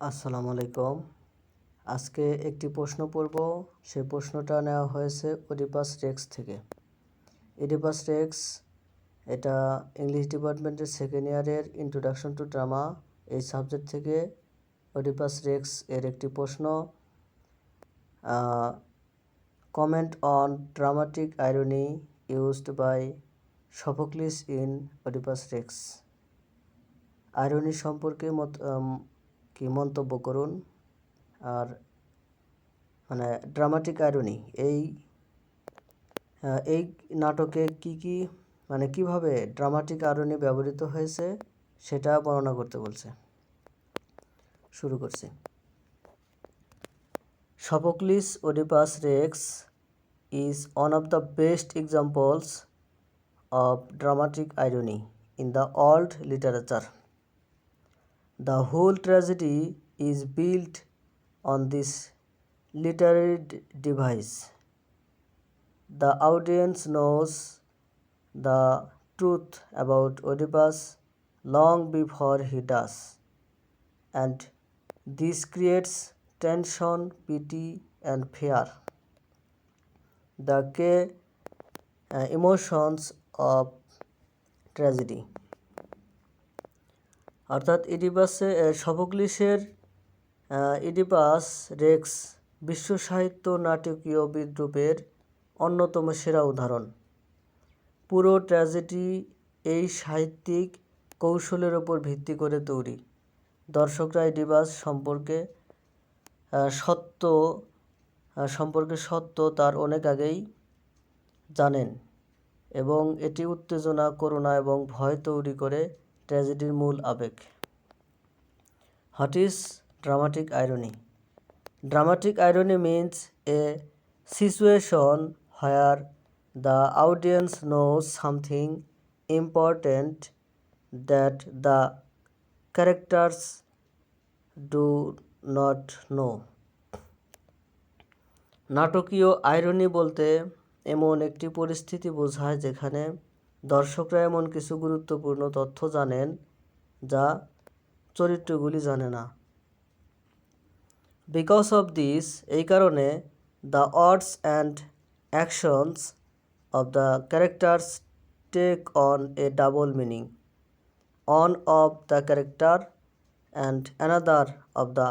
আসসালামু আলাইকুম। আজকে একটি প্রশ্ন পড়ব। সেই প্রশ্নটা নেওয়া হয়েছে ওডিপাস রেক্স থেকে। ওডিপাস রেক্স এটা ইংলিশ ডিপার্টমেন্টের সেকেন্ড ইয়ারের ইন্ট্রোডাকশন টু ড্রামা এই সাবজেক্ট থেকে ওডিপাস রেক্স এর একটি প্রশ্ন। Comment on dramatic irony used by Sophocles in Oedipus Rex irony সম্পর্কে মত কি মন্তব্য করুন? আর মানে ড্রামাটিক আয়রনি এই এই নাটকে কি কি মানে কীভাবে ড্রামাটিক আয়রনি ব্যবহৃত হয়েছে সেটা বর্ণনা করতে বলছে। শুরু করছি। Sophocles Oedipus Rex is one of the best examples of dramatic irony in the old literature The whole tragedy is built on this literary device. The audience knows the truth about Oedipus long before he does, and this creates tension, pity, and fear. The key uh, emotions of tragedy. অর্থাৎ ইডিপাসে সফোক্লিসের Oedipus, Rex, বিশ্ব সাহিত্য নাটকীয় বিদ্রুপের অন্যতম সেরা উদাহরণ। পুরো tragedy এই সাহিত্যিক কৌশলের ওপর ভিত্তি করে তৈরি। দর্শকরা ইডিপাস সম্পর্কে সত্য সম্পর্কে সত্য তার অনেক আগেই জানেন এবং এটি উত্তেজনা, করুণা এবং ভয় তৈরি করে ট্র্যাজেডির মূল আবেগ। What is dramatic irony dramatic irony means a situation where the audience knows something important that the characters do not know নাটকীয় আইরনি বলতে এমন একটি পরিস্থিতি বোঝায় যেখানে দর্শকরা এমন কিছু গুরুত্বপূর্ণ তথ্য জানেন যা চরিত্রগুলি জানে না। বিকজ অফ দিস এই কারণে the words and actions of the characters take on a double meaning on of the character and another of the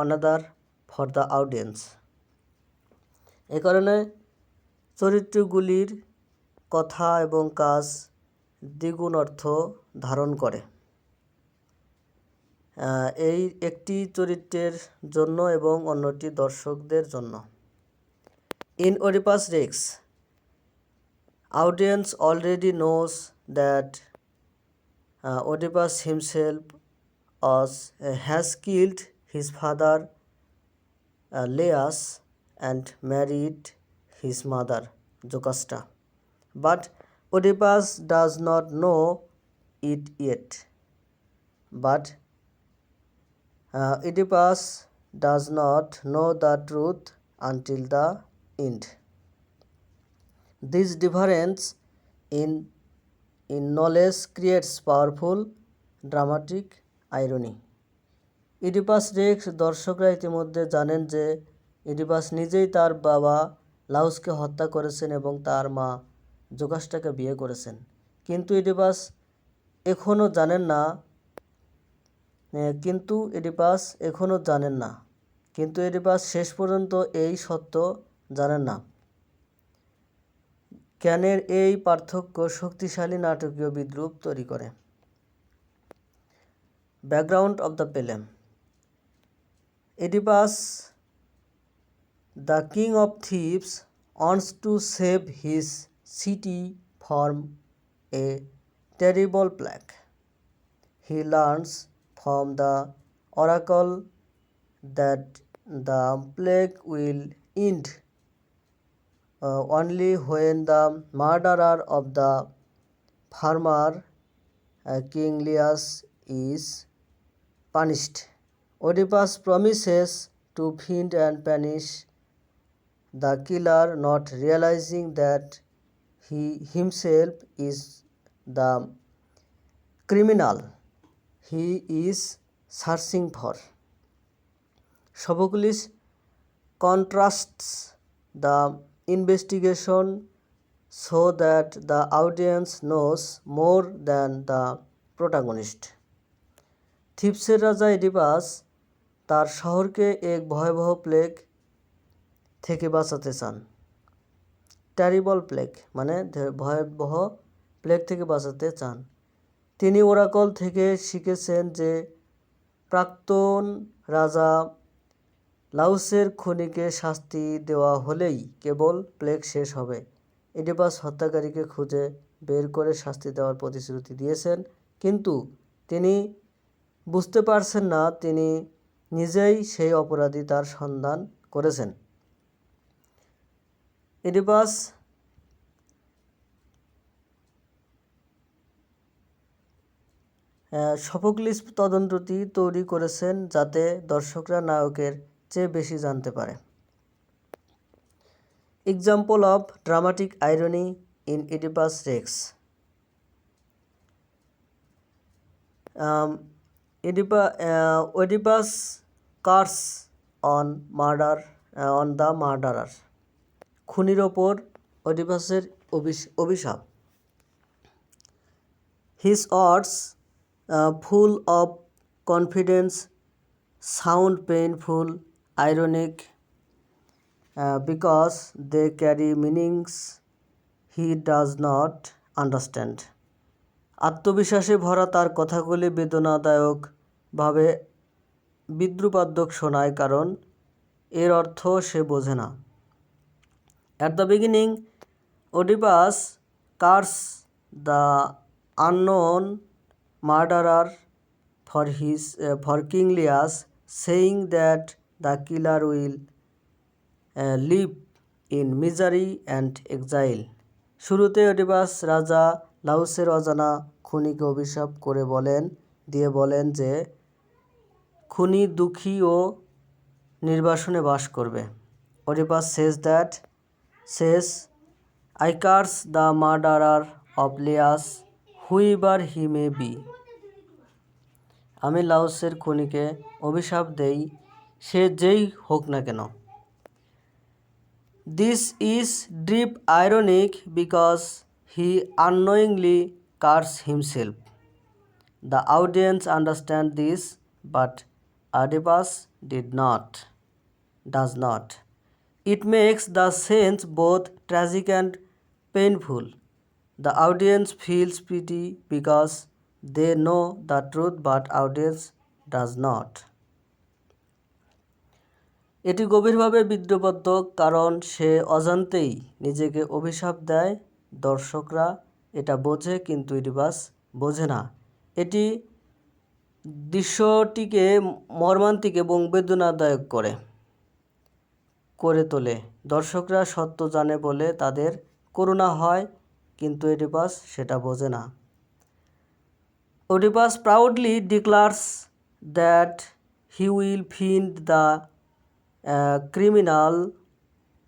another for the audience এ কারণে চরিত্রগুলির কথা এবং কাজ দ্বিগুণ অর্থ ধারণ করে। এই একটি চরিত্রের জন্য এবং অন্যটি দর্শকদের জন্য। In Oedipus Rex audience already knows that Oedipus himself has has killed his father Laius and married his mother Jocasta But Oedipus does not know it yet. But uh, Oedipus does not know the truth until the end. This difference in, in knowledge creates powerful dramatic irony. Oedipus Rex দর্শকরা ইতিমধ্যে জানেন যে Oedipus নিজেই তার বাবা লাউসকে হত্যা করেছেন এবং তার মা জোকাসটাকে বিয়ে করেছেন। কিন্তু এডিপাস এখনও জানেন না কিন্তু এডিপাস এখনও জানেন না। কিন্তু এডিপাস শেষ পর্যন্ত এই সত্য জানেন না। জ্ঞানের এই পার্থক্য শক্তিশালী নাটকীয় বিদ্রুপ তৈরি করে। Background of the problem. Oedipus the king of Thebes wants to save his city from a terrible plague. He learns from the oracle that the plague will end uh, only when the murderer of the farmer uh, King Leas is punished. Oedipus promises to find and punish the killer, not realizing that he himself is the criminal he is searching for. Sophocles contrasts the investigation so that the audience knows more than the protagonist. থিপসের রাজা Oedipus তার শহরকে এক ভয়াবহ plague থেকে বাঁচাতে চান ট্যারিবল plague মানে ভয়াবহ প্লেগ থেকে বাঁচাতে চান। তিনি ওরাকল থেকে শিখেছেন যে প্রাক্তন রাজা লাউসের খুনিকে শাস্তি দেওয়া হলেই কেবল প্লেগ শেষ হবে। এডিপাস হত্যাকারীকে খুঁজে বের করে শাস্তি দেওয়ার প্রতিশ্রুতি দিয়েছেন, কিন্তু তিনি বুঝতে পারছেন না, তিনি নিজেই সেই অপরাধী তার সন্ধান করেছেন। এডিপাস সফোক্লিস তদন্তটি তৈরি করেছেন যাতে দর্শকরা নায়কের চেয়ে বেশি জানতে পারে। Example of dramatic irony in Oedipus Rex Oedipus Oedipus curse on murder on the murderer খুনির ওপর অডিপাসের অভিশাপ। His words full of confidence sound painful ironic because they carry meanings he does not understand আত্মবিশ্বাসে ভরা তার কথাগুলি বেদনাদায়কভাবে বিদ্রুপাদ্যক শোনায়, কারণ এর অর্থ সে বোঝে না। At the beginning, Oedipus curses the unknown murderer for his uh, for King Lear, saying that the killer will uh, live in misery and exile. শুরুতে ওডিপাস রাজা লাউসের অজানা খুনিকে অভিশাপ করে বলেন দিয়ে বলেন যে খুনি দুঃখী ও নির্বাসনে বাস করবে ওডিপাস সেজ দ্যাট শেষ। I curse the murderer of Laius, whoever he may be. আমি লাউসের খুনিকে অভিশাপ দেই, সে যেই হোক না কেন। This is deep ironic because he unknowingly curse himself the audience understand this but Oedipus did not does not It makes the sense both tragic and painful. The audience feels pity because they know the truth, but audience does not. এটি গভীরভাবে বিদ্রুপাত্মক কারণ সে অজান্তেই নিজেকে অভিশাপ দেয় দর্শকরা এটা বোঝে কিন্তু ইডিপাস বোঝে না এটি দৃশ্যটিকে মর্মান্তিক এবং বেদনাদায়ক করে করে তোলে। দর্শকরা সত্য জানে বলে তাদের করুণা হয়, কিন্তু এডিপাস সেটা বোঝে না। Oedipus proudly declares that he will find the criminal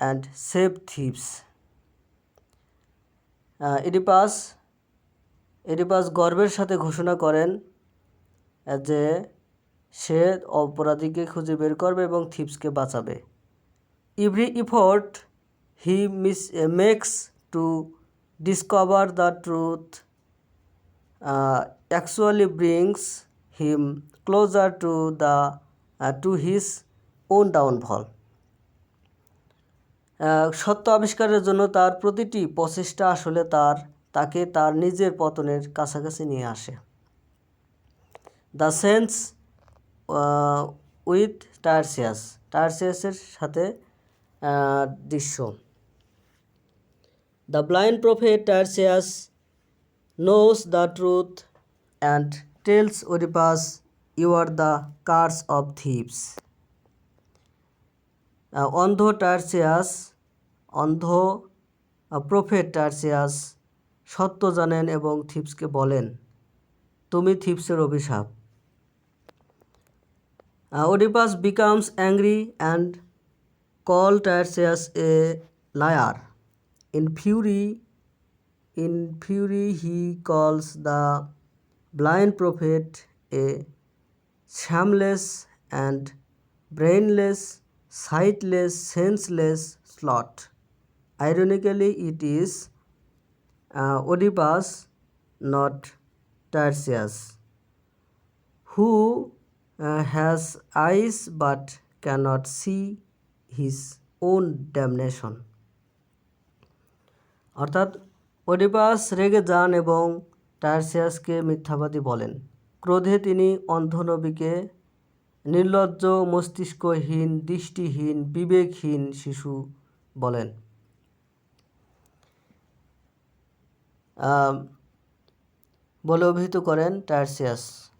and save Thebes Oedipus Oedipus গর্বের সাথে ঘোষণা করেন, যে সে অপরাধীকে খুঁজে বের করবে এবং থিপসকে বাঁচাবে। Every effort he miss makes to discover the truth actually brings him closer to the to his own downfall সত্য আবিষ্কারের জন্য তার প্রতিটি প্রচেষ্টা আসলে তার, তাকে তার নিজের পতনের কাছাকাছি নিয়ে আসে। দ্য সেন্স উইথ টায়ারসিয়াস টায়ারসিয়াসের সাথে দৃশ্য। The blind prophet Tiresias knows the truth and tells Oedipus, you are the curse of Thebes অন্ধ টার্সিয়াস অন্ধ প্রফেট টার্সিয়াস সত্য জানেন এবং থিপসকে বলেন তুমি থিপসের অভিশাপ। Oedipus becomes angry and called Tarsius a liar. In fury, in fury he calls the blind prophet a shameless and brainless, sightless, senseless slut. Ironically, it is uh, Oedipus, not Tarsius, who uh, has eyes but cannot see his own damnation. অর্থাৎ Oedipus রেগে যান এবং টার্সিয়াসকে মিথ্যাবাদী বলেন। ক্রোধে তিনি অন্ধনবীকে নির্লজ্জ মস্তিষ্কহীন দৃষ্টিহীন বিবেকহীন শিশু বলেন। বলে অভিহিত করেন টার্সিয়াস।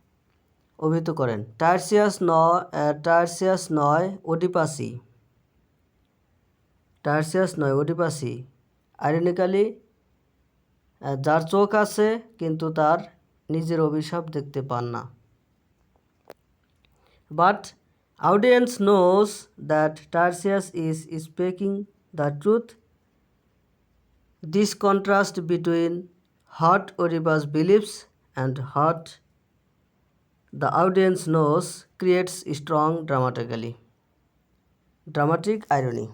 অভিহিত করেন টার্সিয়াস ন আহ, টার্সিয়াস নয় ওডিপাসি টার্সিয়াস নয় ওডিপাসি আইরনিক্যালি যার চোখ আছে কিন্তু তার নিজের অভিশাপ দেখতে পান না but audience knows that Tarsius is speaking the truth. This contrast between what Oedipus believes and what the audience knows creates strong dramatically dramatic irony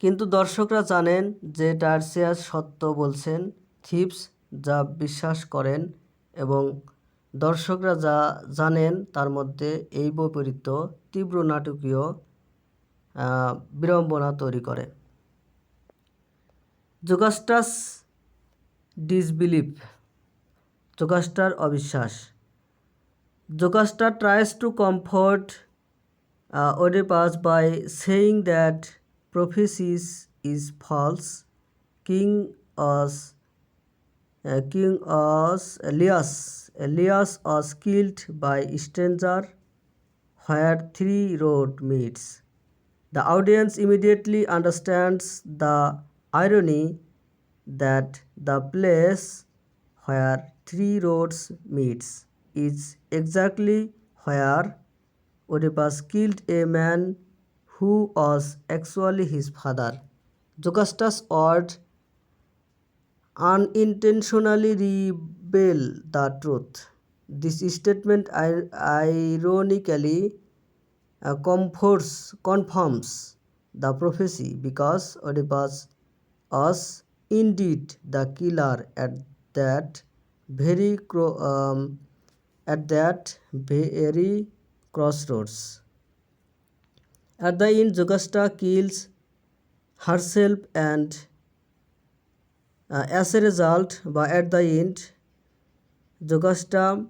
কিন্তু দর্শকরা জানেন যে টার্সিয়াস সত্য বলছেন, থিপস যা বিশ্বাস করেন এবং দর্শকরা যা জানেন তার মধ্যে এই বৈপরীত্য তীব্র নাটকীয় বিড়ম্বনা তৈরি করে। জোগাস্টাস ডিসবিলিভ জোগাস্টার অবিশ্বাস। জোগাস্টার tries to comfort Oedipus by saying that prophecies is false. King As, uh, King As, Elias. Elias was killed by stranger where three road meets. The audience immediately understands the irony that the place where three roads meets is exactly where Oedipus killed a man who was actually his father. Jocastus' word unintentionally reveal the truth. This statement ironically uh, comforts, confirms the prophecy because Oedipus was indeed the killer at that very um, at that very crossroads. At the end, Jocasta kills herself and uh, as a result, by at the end, Jocasta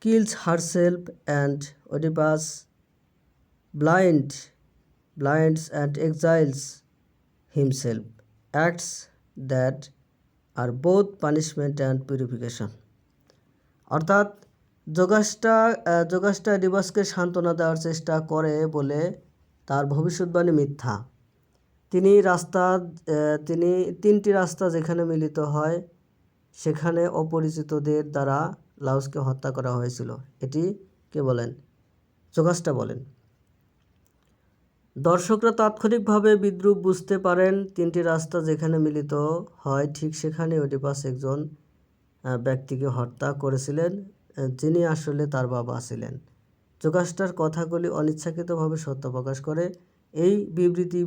kills herself and Oedipus blind, blinds and exiles himself. Acts that are both punishment and purification. অর্থাৎ যোগাসটা যোগাসটা ডিবাসকে সান্ত্বনা দেওয়ার চেষ্টা করে বলে তার ভবিষ্যৎবাণী মিথ্যা। তিনি রাস্তা তিনি তিনটি রাস্তা যেখানে মিলিত হয়, সেখানে অপরিচিতদের দ্বারা লাউসকে হত্যা করা হয়েছিল। এটি কে বলেন? যোগাসটা বলেন। দর্শকরা তাৎক্ষণিকভাবে বিদ্রুপ বুঝতে পারেন তিনটি রাস্তা যেখানে মিলিত হয়, ঠিক সেখানে ওডিপাস একজন ব্যক্তিকে হত্যা করেছিলেন যিনি আসলে তার বাবা ছিলেন। যোগাসটার কথাগুলি অনিচ্ছাকৃতভাবে সত্য প্রকাশ করে। এই বিবৃতি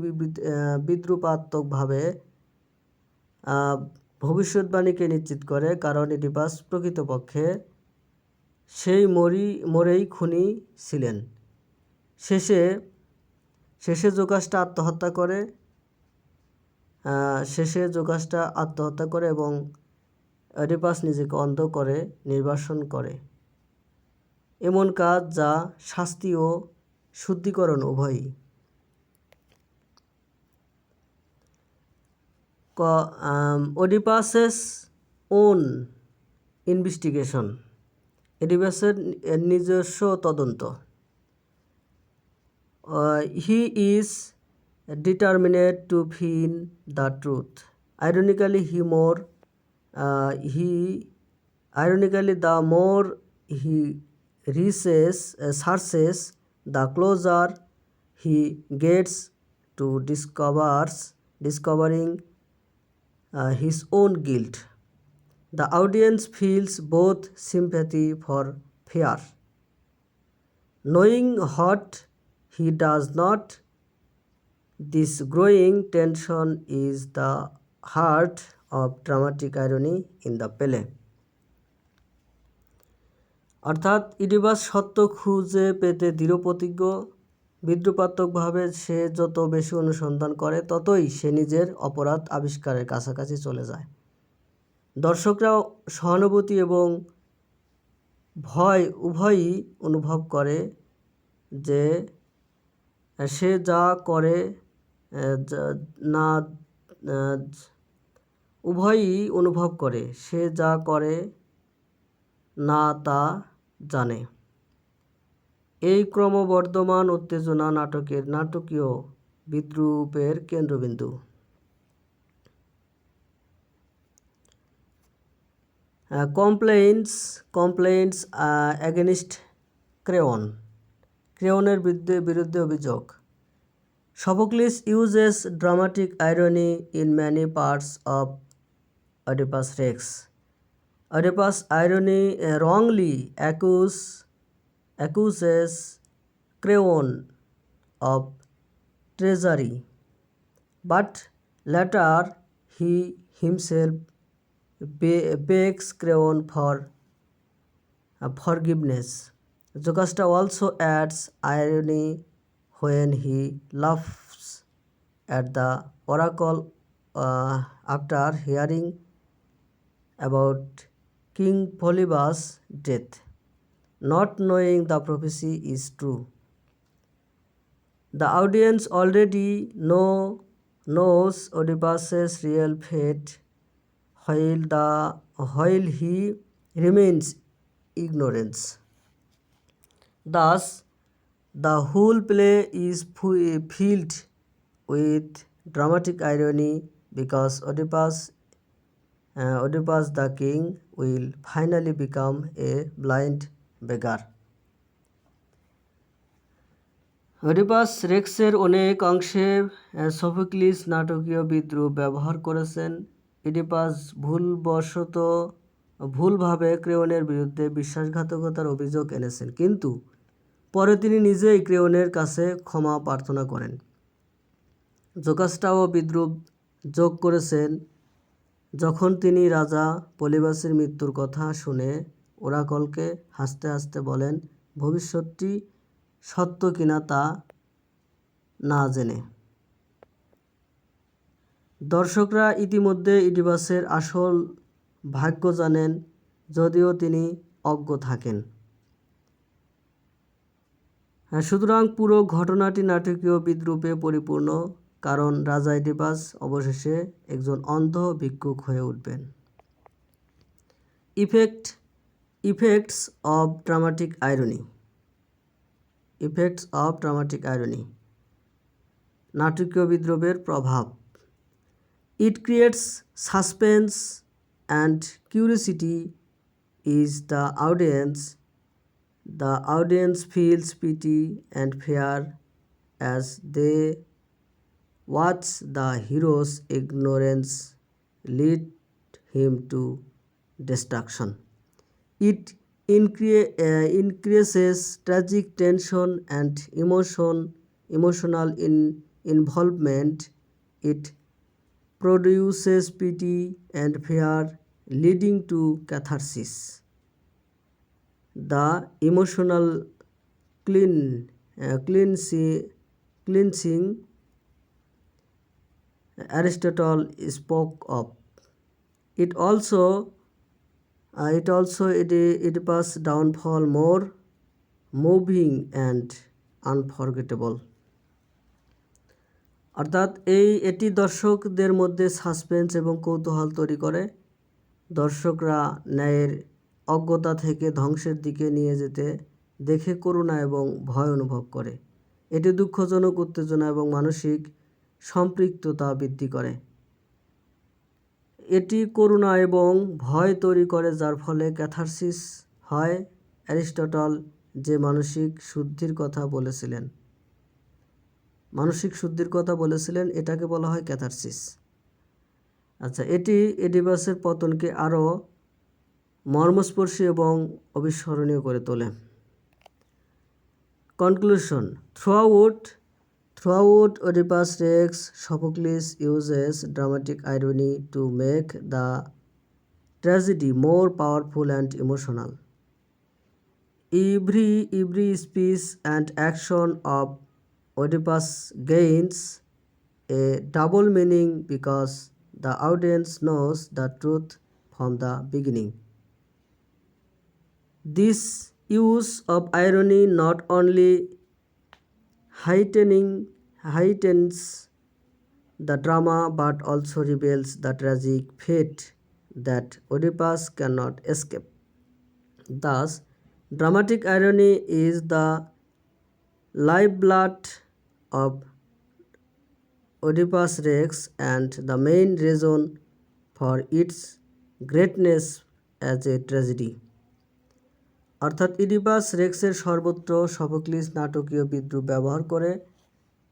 বিদ্রুপাত্মকভাবে ভবিষ্যৎবাণীকে নিশ্চিত করে, কারণ ইডিপাস প্রকৃতপক্ষে সেই মরি, মরেই খুনি ছিলেন। শেষে শেষে জোকাসটা আত্মহত্যা করে শেষে জোকাসটা আত্মহত্যা করে এবং অডিপাস নিজেকে অন্ধ করে, নির্বাসন করে। এমন কাজ যা শাস্তি ও শুদ্ধিকরণ উভয়ই। ক ওডিপাসেস ওন ইনভেস্টিগেশন। এডিপাসের নিজস্ব তদন্ত। He is determined to find the truth. Ironically he more he ironically the more he reaches uh, searches the closer he gets to discovers discovering uh, his own guilt. The audience feels both sympathy for fear. Knowing what he does not this growing tension is the heart of dramatic irony in the play অর্থাৎ ইডিবাস সত্য খুঁজে পেতে দৃঢ়প্রতিজ্ঞ বিদ্রুপাত্মকভাবে সে যত বেশি অনুসন্ধান করে, ততই সে নিজের অপরাধ আবিষ্কারের কাছাকাছি চলে যায়। দর্শকরা সহানুভূতি এবং ভয় উভয়ই অনুভব করে যে সে যা করে না উভয়ই অনুভব করে, সে যা করে না তা জানে। এই ক্রমবর্ধমান উত্তেজনা নাটকের নাটকীয় বিদ্রুপের কেন্দ্রবিন্দু। Complaints complaints against Creon. ক্রেওনের বিরুদ্ধে বিরুদ্ধে অভিযোগ। Sophocles uses dramatic irony in many parts of Oedipus Rex. Oedipus irony uh, wrongly accuse, accuses Creon of treachery, but later he himself begs Creon for uh, forgiveness. Jocasta also adds irony when he laughs at the oracle uh, after hearing about King Polybus' death, not knowing the prophecy is true. The audience already know knows Oedipus's real fate while the while he remains ignorance. Thus, the whole play is filled with dramatic irony because Oedipus, Oedipus the king will finally become a blind beggar. Oedipus রেক্সের অনেক অংশে Sophocles নাটকীয় বিদ্রুপ ব্যবহার করেছেন। Oedipus ভুলবশত ভুলভাবে ক্রেওনের বিরুদ্ধে বিশ্বাসঘাতকতার অভিযোগ এনেছেন, কিন্তু পরে তিনি নিজেই ক্রেওনের কাছে ক্ষমা প্রার্থনা করেন। জোকাস্টাও বিদ্রুপ যোগ করেছেন। যখন তিনি রাজা পলিবাসের মৃত্যুর কথা শুনে ওরাকলকে হাসতে হাসতে বলেন ভবিষ্যৎটি সত্য কিনা তা না জেনে। দর্শকরা ইতিমধ্যে ইডিবাসের আসল ভাগ্য জানেন যদিও তিনি অজ্ঞ থাকেন। হ্যাঁ, সুতরাং পুরো ঘটনাটি নাটকীয় বিদ্রুপে পরিপূর্ণ। কারণ রাজা ইডিপাস অবশেষে একজন অন্ধ ভিক্ষুক হয়ে উঠবেন। Effect, effects of dramatic irony. Effects of dramatic irony. নাটকীয় বিদ্রোহের প্রভাব। It creates suspense and curiosity is the audience the audience feels pity and fear as they watch the hero's ignorance lead him to destruction. It incre- uh, increases tragic tension and emotion, emotional in- involvement. It produces pity and fear, leading to catharsis the emotional clean uh, cleansing, cleansing aristotle spoke of. It also uh, it also it it was downfall more moving and unforgettable. অর্থাৎ এই এটি দর্শকদের মধ্যে suspense এবং কৌতূহল তৈরি করে। দর্শকরা ন্যায়ের অজ্ঞতা থেকে ধ্বংসের দিকে নিয়ে যেতে দেখে করুণা এবং ভয় অনুভব করে। এটি দুঃখজনক উত্তেজনা এবং মানসিক সম্পৃক্ততা বৃদ্ধি করে। এটি করুণা এবং ভয় তৈরি করে, যার ফলে ক্যাথারসিস হয় অ্যারিস্টটল যে মানসিক শুদ্ধির কথা বলেছিলেন। মানসিক শুদ্ধির কথা বলেছিলেন, এটাকে বলা হয় ক্যাথারসিস। আচ্ছা এটি এডিবাসের পতনকে আরও মর্মস্পর্শী এবং অবিস্মরণীয় করে তোলে। Conclusion through throughout throughout oedipus rex sophocles uses dramatic irony to make the tragedy more powerful and emotional. Every every speech and action of oedipus gains a double meaning because the audience knows the truth from the beginning. This use of irony not only heightening heightens the drama but also reveals the tragic fate that Oedipus cannot escape. Thus, dramatic irony is the lifeblood of Oedipus Rex and the main reason for its greatness as a tragedy. অর্থাৎ Oedipus, রেক্সের সর্বত্র Sophocles নাটকীয় বিদ্রুপ ব্যবহার করে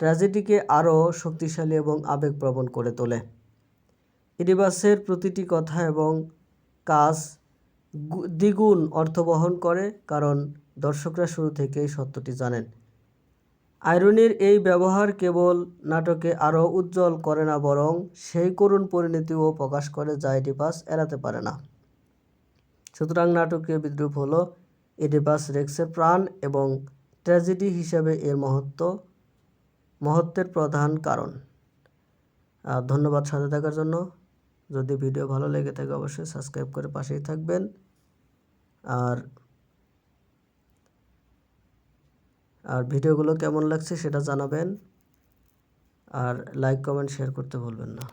ট্র্যাজেডিকে আরও শক্তিশালী এবং আবেগপ্রবণ করে তোলে। ইডিপাসের প্রতিটি কথা এবং কাজ দ্বিগুণ অর্থ বহন করে, কারণ দর্শকরা শুরু থেকেই সত্যটি জানেন। আয়রনির এই ব্যবহার কেবল নাটকে আরও উজ্জ্বল করে না, বরং সেই করুণ পরিণতিও প্রকাশ করে যা ইডিপাস এড়াতে পারে না। সুতরাং নাটকীয় বিদ্রুপ হলো এডিপাস রেক্সের প্রাণ এবং ট্র্যাজেডি হিসেবে এর মহত্ব, মহত্বের প্রধান কারণ। ধন্যবাদ সাথে থাকার জন্য। যদি ভিডিও ভালো লেগে থাকে, অবশ্যই সাবস্ক্রাইব করে পাশেই থাকবেন। আর আর ভিডিওগুলো কেমন লাগছে সেটা জানাবেন। আর লাইক, কমেন্ট, শেয়ার করতে ভুলবেন না।